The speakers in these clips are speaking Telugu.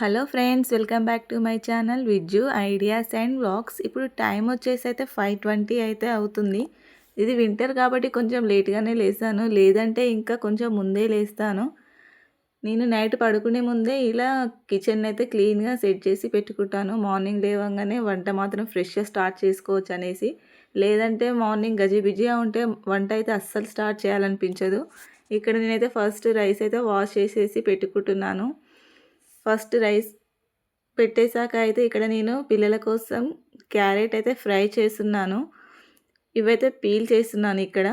Hello friends welcome back to my channel Vijju ideas and vlogs. ఇప్పుడు టైం వచ్చేసి అయితే ఫైవ్ ట్వంటీ అయితే అవుతుంది. ఇది వింటర్ కాబట్టి కొంచెం లేట్గానే లేస్తాను లేదంటే ఇంకా కొంచెం ముందే లేస్తాను. నేను నైట్ పడుకునే ముందే ఇలా కిచెన్ అయితే క్లీన్గా సెట్ చేసి పెట్టుకుంటాను. మార్నింగ్ లేవగానే వంట మాత్రం ఫ్రెష్గా స్టార్ట్ చేసుకోవచ్చు అనేసి. లేదంటే మార్నింగ్ గజిబిజిగా ఉంటే వంట అయితే అస్సలు స్టార్ట్ చేయాలనిపించదు. ఇక్కడ నేనైతే ఫస్ట్ రైస్ అయితే వాష్ చేసేసి పెట్టుకుంటున్నాను. ఫస్ట్ రైస్ పెట్టేశాక అయితే ఇక్కడ నేను పిల్లల కోసం క్యారెట్ అయితే ఫ్రై చేస్తున్నాను. ఇవైతే పీల్ చేస్తున్నాను ఇక్కడ.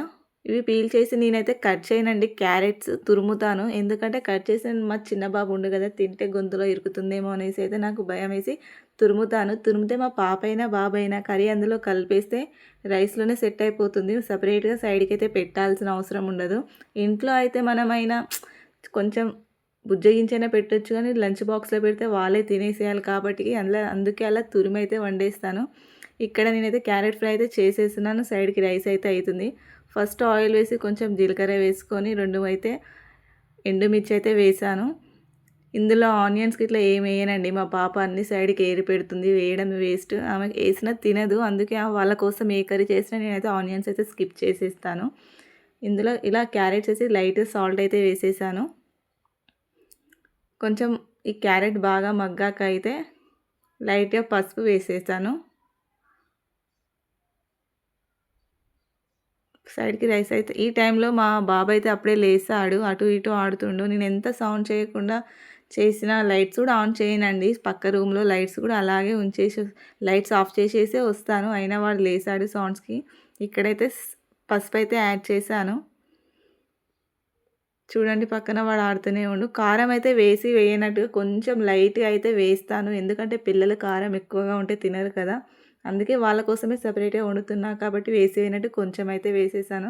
ఇవి పీల్ చేసి నేనైతే కట్ చేయనండి క్యారెట్స్ తురుముతాను. ఎందుకంటే కట్ చేసిన మా చిన్న బాబు ఉండు కదా తింటే గొంతులో ఇరుకుతుందేమో అనేసి అయితే నాకు భయం వేసి తురుముతాను. తురిమితే మా పాప అయినా బాబు అయినా కర్రీ అందులో కలిపేస్తే రైస్లోనే సెట్ అయిపోతుంది. సపరేట్గా సైడ్కి అయితే పెట్టాల్సిన అవసరం ఉండదు. ఇంట్లో అయితే మనమైనా కొంచెం బుజ్జగించైనా పెట్టొచ్చు కానీ లంచ్ బాక్స్లో పెడితే వాళ్ళే తినేసేయాలి కాబట్టి అందులో అందుకే అలా తురిమైతే వండేస్తాను. ఇక్కడ నేనైతే క్యారెట్ ఫ్రై అయితే చేసేస్తున్నాను. సైడ్కి రైస్ అయితే అవుతుంది ఫస్ట్ ఆయిల్ వేసి కొంచెం జీలకర్ర వేసుకొని రెండు అయితే ఎండుమిర్చి అయితే వేసాను. ఇందులో ఆనియన్స్కి ఇట్లా ఏం వేయనండి. మా పాప అన్ని సైడ్కి ఏరి పెడుతుంది. వేయడం వేస్ట్. ఆమె వేసినా తినదు. అందుకే వాళ్ళ కోసం ఏ కర్రీ చేసినా నేనైతే ఆనియన్స్ అయితే స్కిప్ చేసేస్తాను. ఇందులో ఇలా క్యారెట్స్ వేసి లైట్ సాల్ట్ అయితే వేసేసాను. కొంచెం ఈ క్యారెట్ బాగా మగ్గాక అయితే లైట్గా పసుపు వేసేసాను సైడ్కి రైస్ అయితే ఈ టైంలో మా బాబాయ్ అయితే అప్పుడే లేసాడు అటు ఇటు ఆడుతుండు. నేను ఎంత సౌండ్ చేయకుండా చేసిన లైట్స్ కూడా ఆన్ చేయనండి. పక్క రూమ్లో లైట్స్ కూడా అలాగే ఉంచేసి లైట్స్ ఆఫ్ చేసేసే వస్తాను. అయినా వాడు లేసాడు సౌండ్స్కి. ఇక్కడైతే పసుపు అయితే యాడ్ చేశాను. చూడండి పక్కన వాడు ఆడుతూనే ఉండు. కారం అయితే వేసి వేయనట్టుగా కొంచెం లైట్గా అయితే వేస్తాను. ఎందుకంటే పిల్లలు కారం ఎక్కువగా ఉంటే తినరు కదా. అందుకే వాళ్ళ కోసమే సపరేట్గా వండుతున్నా కాబట్టి వేసి వేయనట్టు కొంచెం అయితే వేసేసాను.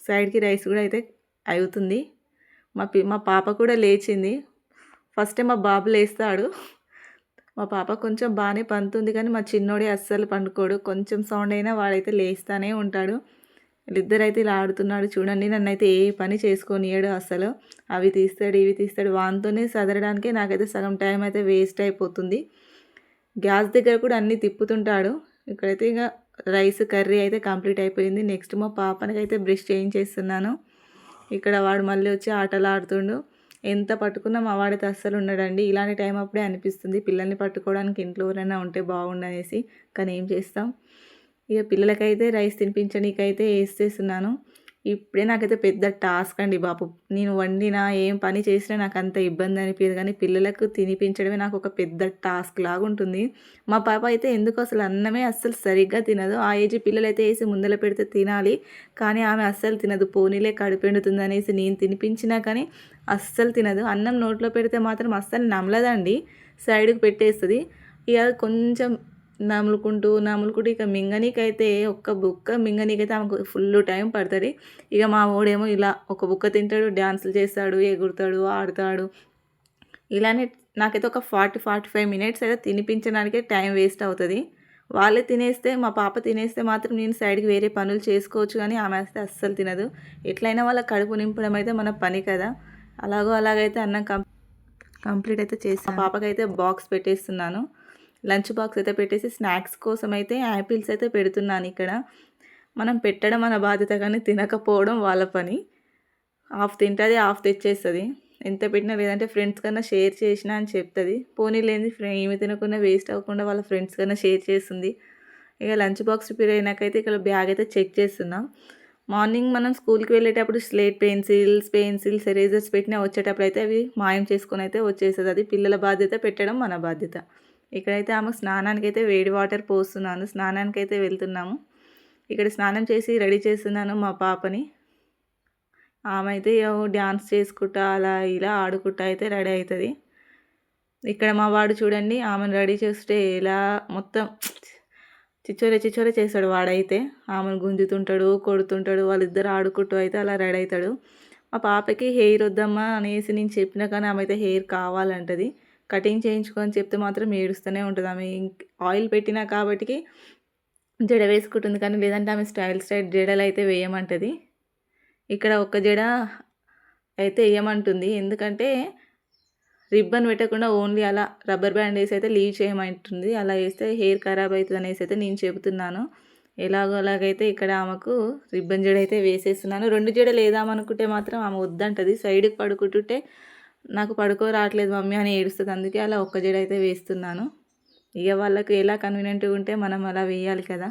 సైడ్కి రైస్ కూడా అయితే అవుతుంది. మా పి మా పాప కూడా లేచింది. ఫస్ట్ మా బాబు లేస్తాడు. మా పాప కొంచెం బాగానే పంతుంది కానీ మా చిన్నోడే అస్సలు పండుకోడు. కొంచెం సౌండ్ అయినా వాడైతే లేస్తూనే ఉంటాడు. వీళ్ళిద్దరైతే ఇలా ఆడుతున్నాడు చూడండి నన్ను అయితే ఏ పని చేసుకొనియడు అసలు. అవి తీస్తాడు ఇవి తీస్తాడు. వానితోనే సదరడానికే నాకైతే సగం టైం అయితే వేస్ట్ అయిపోతుంది. గ్యాస్ దగ్గర కూడా అన్నీ తిప్పుతుంటాడు. ఇక్కడైతే ఇక రైస్ కర్రీ అయితే కంప్లీట్ అయిపోయింది. నెక్స్ట్ మా పాపనికి అయితే బ్రష్ చేయించేస్తున్నాను ఇక్కడ వాడు మళ్ళీ వచ్చి ఆటలు ఆడుతుండు. ఎంత పట్టుకున్నా మా వాడితే అస్సలు ఉండడండి. ఇలాంటి టైం అప్పుడే అనిపిస్తుంది. పిల్లల్ని పట్టుకోవడానికి ఇంట్లో ఎవరైనా ఉంటే బాగుండనేసి కానీ ఏం చేస్తాం? ఇక పిల్లలకైతే రైస్ తినిపించడానికైతే వేసేస్తున్నాను. ఇప్పుడే నాకైతే పెద్ద టాస్క్ అండి బాపు. నేను వండినా ఏం పని చేసినా నాకు అంత ఇబ్బంది అనిపించదు కానీ పిల్లలకు తినిపించడమే నాకు ఒక పెద్ద టాస్క్ లాగా ఉంటుంది మా పాప అయితే ఎందుకు అసలు అన్నమే అస్సలు సరిగ్గా తినదు. ఆ ఏజ్ పిల్లలైతే వేసి ముందల పెడితే తినాలి. కానీ ఆమె అస్సలు తినదు. పోనీలే కడుపెండుతుంది అనేసి నేను తినిపించినా కానీ అస్సలు తినదు. అన్నం నోట్లో పెడితే మాత్రం అస్సలు నమ్మలదండి. సైడ్కి పెట్టేస్తుంది. ఇక కొంచెం నములుకుంటూ నములుకుంటూ ఇక మింగనీకైతే ఒక్క బుక్క మింగనీకైతే ఆమెకు ఫుల్ టైం పడుతుంది. ఇక మా వాడేమో ఇలా ఒక బుక్క తింటాడు డ్యాన్సులు చేస్తాడు ఎగురుతాడు ఆడతాడు. ఇలానే నాకైతే ఒక ఫార్టీ ఫార్టీ ఫైవ్ మినిట్స్ అయితే తినిపించడానికే టైం వేస్ట్ అవుతుంది. వాళ్ళే తినేస్తే మా పాప తినేస్తే మాత్రం నేను సైడ్కి వేరే పనులు చేసుకోవచ్చు కానీ ఆమె అయితే అస్సలు తినదు. ఎట్లయినా వాళ్ళ కడుపు నింపడం అయితే మన పని కదా. అలాగో అలాగైతే అన్నం కంప్లీట్ అయితే చేసి పాపకైతే బాక్స్ పెట్టేస్తున్నాను. లంచ్ బాక్స్ అయితే పెట్టేసి స్నాక్స్ కోసం అయితే యాపిల్స్ అయితే పెడుతున్నాను ఇక్కడ. మనం పెట్టడం మన బాధ్యత కానీ తినకపోవడం వాళ్ళ పని. హాఫ్ తింటుంది హాఫ్ తెచ్చేస్తుంది. ఎంత పెట్టినా లేదంటే ఫ్రెండ్స్ కన్నా షేర్ చేసినా అని చెప్తుంది. పోనీ లేని ఏమి తినకుండా వేస్ట్ అవ్వకుండా వాళ్ళ ఫ్రెండ్స్ కన్నా షేర్ చేస్తుంది. ఇక లంచ్ బాక్స్ ప్రిపేర్ అయినాకైతే ఇక్కడ బ్యాగ్ అయితే చెక్ చేస్తున్నాం. మార్నింగ్ మనం స్కూల్కి వెళ్ళేటప్పుడు స్లేట్ పెన్సిల్స్ పెన్సిల్స్ ఎరేజర్స్ పెట్టినా వచ్చేటప్పుడు అయితే అవి మాయం చేసుకొని అయితే వచ్చేస్తుంది. అది పిల్లల బాధ్యత పెట్టడం మన బాధ్యత. ఇక్కడైతే ఆమె స్నానానికి అయితే వేడి వాటర్ పోస్తున్నాను స్నానానికి అయితే వెళ్తున్నాము. ఇక్కడ స్నానం చేసి రెడీ చేస్తున్నాను మా పాపని. ఆమె అయితే డ్యాన్స్ చేసుకుంటా అలా ఇలా ఆడుకుంటా అయితే రెడీ అవుతుంది. ఇక్కడ మా వాడు చూడండి ఆమెను రెడీ చేస్తే ఇలా మొత్తం చిచ్చోరే చిచ్చోరే చేస్తాడు వాడైతే. ఆమెను గుంజుతుంటాడు కొడుతుంటాడు వాళ్ళిద్దరు ఆడుకుంటూ అయితే అలా రెడీ అవుతాడు. మా పాపకి హెయిర్ వద్దమ్మా అనేసి నేను చెప్పినా కానీ ఆమె అయితే హెయిర్ కావాలంటది. కటింగ్ చేయించుకొని చెప్తే మాత్రం ఏడుస్తూనే ఉంటుంది. ఆమె ఆయిల్ పెట్టినా కాబట్టి జడ వేసుకుంటుంది కానీ లేదంటే ఆమె స్టైల్ స్టైల్ జడలు అయితే వేయమంటుంది. ఇక్కడ ఒక జడ అయితే వేయమంటుంది. ఎందుకంటే రిబ్బన్ పెట్టకుండా ఓన్లీ అలా రబ్బర్ బ్యాండ్ వేసి అయితే లీవ్ చేయమంటుంది. అలా వేస్తే హెయిర్ ఖరాబ్ అవుతుంది అనేసి అయితే నేను చెబుతున్నాను. ఎలాగో అలాగైతే ఇక్కడ ఆమెకు రిబ్బన్ జడ అయితే వేసేస్తున్నాను. రెండు జడలు లేదామనుకుంటే మాత్రం ఆమె వద్దంటది. సైడ్కి పడుకుంటుంటే నాకు పడుకో రావట్లేదు మమ్మీ అని ఏడుస్తుంది. అందుకే అలా ఒక్క జడ అయితే వేస్తున్నాను. ఇక వాళ్ళకి ఎలా కన్వీనియంట్గా ఉంటే మనం అలా వేయాలి కదా.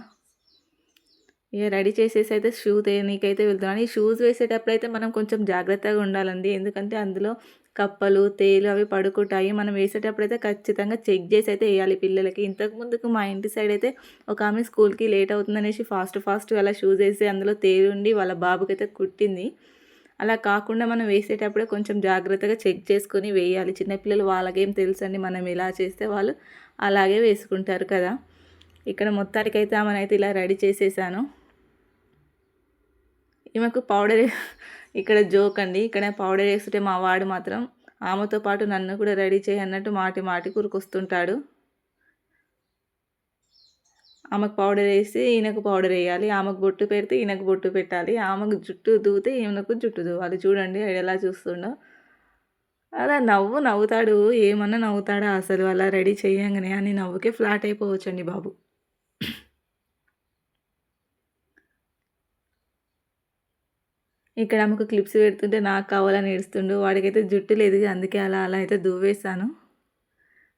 ఇక రెడీ చేసేసి అయితే షూ తేనీకైతే వెళ్తున్నాను. ఈ షూస్ వేసేటప్పుడు అయితే మనం కొంచెం జాగ్రత్తగా ఉండాలండి. ఎందుకంటే అందులో కప్పలు తేలు అవి పడుకుంటాయి. మనం వేసేటప్పుడు అయితే ఖచ్చితంగా చెక్ చేసి అయితే వేయాలి పిల్లలకి. ఇంతకు ముందుకు మా ఇంటి సైడ్ అయితే ఒక ఆమె స్కూల్కి లేట్ అవుతుందనేసి ఫాస్ట్ ఫాస్ట్ అలా షూస్ వేసి అందులో తేలు ఉండి వాళ్ళ బాబుకి అయితే కుట్టింది. అలా కాకుండా మనం వేసేటప్పుడే కొంచెం జాగ్రత్తగా చెక్ చేసుకొని వేయాలి. చిన్నపిల్లలు వాళ్ళకేం తెలుసండి మనం ఎలా చేస్తే వాళ్ళు అలాగే వేసుకుంటారు కదా. ఇక్కడ మొత్తానికైతే ఆమెనైతే ఇలా రెడీ చేసేసాను. ఈమెకు పౌడర్ ఇక్కడ జోక్ అండి. ఇక్కడ పౌడర్ వేస్తుంటే మా వాడు మాత్రం ఆమెతో పాటు నన్ను కూడా రెడీ చేయన్నట్టు మాటి మాటి కురుకొస్తుంటాడు. ఆమెకు పౌడర్ వేసి ఈయనకు పౌడర్ వేయాలి ఆమెకు బొట్టు పెడితే ఈయనకు బొట్టు పెట్టాలి ఆమెకు జుట్టు దూతే ఈయనకు జుట్టు దూవాలి. చూడండి ఎలా చూస్తుండో. అలా నవ్వు నవ్వుతాడు. ఏమన్నా నవ్వుతాడా అసలు? అలా రెడీ చేయంగానే అని నవ్వుకే ఫ్లాట్ అయిపోవచ్చండి బాబు. ఇక్కడ ఆమెకు క్లిప్స్ పెడుతుంటే నాకు కావాలని ఏడుస్తుండు. వాడికైతే జుట్టు లేదు అందుకే అలా అలా అయితే దువ్వేశాను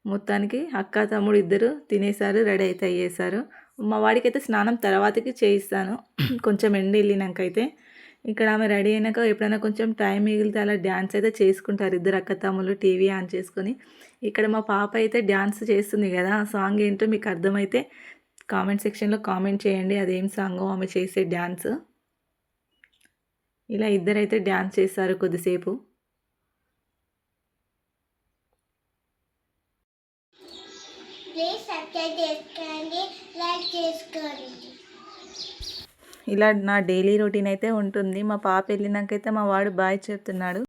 మొత్తానికి అక్క తమ్ముడు ఇద్దరు తినేసారు రెడీ అయితే అయ్యేసారు మా వాడికైతే స్నానం తర్వాతకి చేయిస్తాను. కొంచెం ఎండ వెళ్ళినాకైతే. ఇక్కడ ఆమె రెడీ అయినాక ఎప్పుడైనా కొంచెం టైం మిగిలితే అలా డ్యాన్స్ అయితే చేసుకుంటారు ఇద్దరు అక్క తమ్ముళ్ళు టీవీ ఆన్ చేసుకొని. ఇక్కడ మా పాప అయితే డ్యాన్స్ చేస్తుంది కదా ఆ సాంగ్ ఏంటో మీకు అర్థమైతే కామెంట్ సెక్షన్లో కామెంట్ చేయండి. అదేం సాంగో ఆమె చేసే డ్యాన్స్. ఇలా ఇద్దరైతే డ్యాన్స్ చేస్తారు కొద్దిసేపు. ప్లీజ్ సబ్స్క్రైబ్ చేసుకోండి లైక్ చేసుకోండి. ఇలా నా డైలీ రొటీన్ అయితే ఉంటుంది. మా పాప వెళ్ళినాకైతే మా వాడు బాయ్ చెప్తున్నాడు.